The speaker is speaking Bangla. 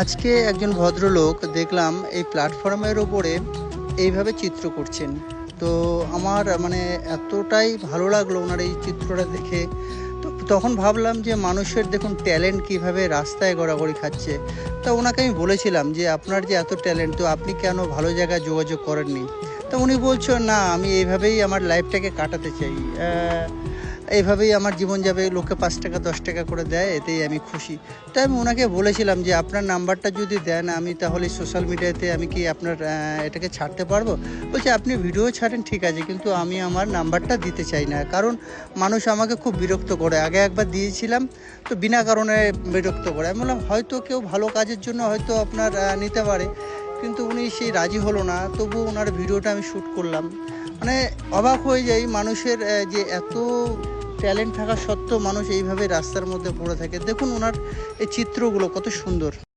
আজকে একজন ভদ্রলোক দেখলাম এই প্ল্যাটফর্মের ওপরে এইভাবে চিত্র করছেন। তো আমার মানে এতটাই ভালো লাগল ওনার এই চিত্রটা দেখে। তো তখন ভাবলাম যে মানুষের দেখুন ট্যালেন্ট কীভাবে রাস্তায় গড়াগড়ি খাচ্ছে। তা ওনাকে আমি বলেছিলাম যে আপনার যে এত ট্যালেন্ট, তো আপনি কেন ভালো জায়গায় যোগাযোগ করেননি? তো উনি বলছো না, আমি এইভাবেই আমার লাইফটাকে কাটাতে চাই। এইভাবেই আমার জীবন যাবে, লোকে পাঁচ টাকা, দশ টাকা করে দেয়, এতেই আমি খুশি। তাই আমি ওনাকে বলেছিলাম যে, আপনার নাম্বারটা যদি দেন, আমি তাহলে সোশ্যাল মিডিয়াতে আমি কি আপনার এটাকে ছাড়তে পারব? বলছে, আপনি ভিডিও ছাড়েন, ঠিক আছে, কিন্তু আমি আমার নাম্বারটা দিতে চাই না। কারণ মানুষ আমাকে খুব বিরক্ত করে। আগে একবার দিয়েছিলাম, তো বিনা কারণে বিরক্ত করে। আমি বললাম, হয়তো কেউ ভালো কাজের জন্য হয়তো আপনার নিতে পারে। কিন্তু উনি সেই রাজি হলো না। তবু ওনার ভিডিওটা আমি শ্যুট করলাম। মানে অবাক হয়ে যাই মানুষের যে এত ট্যালেন্ট থাকা সত্ত্বেও মানুষ এইভাবে রাস্তার মধ্যে পড়ে থাকে। দেখুন ওনার এই চিত্রগুলো, কত সুন্দর।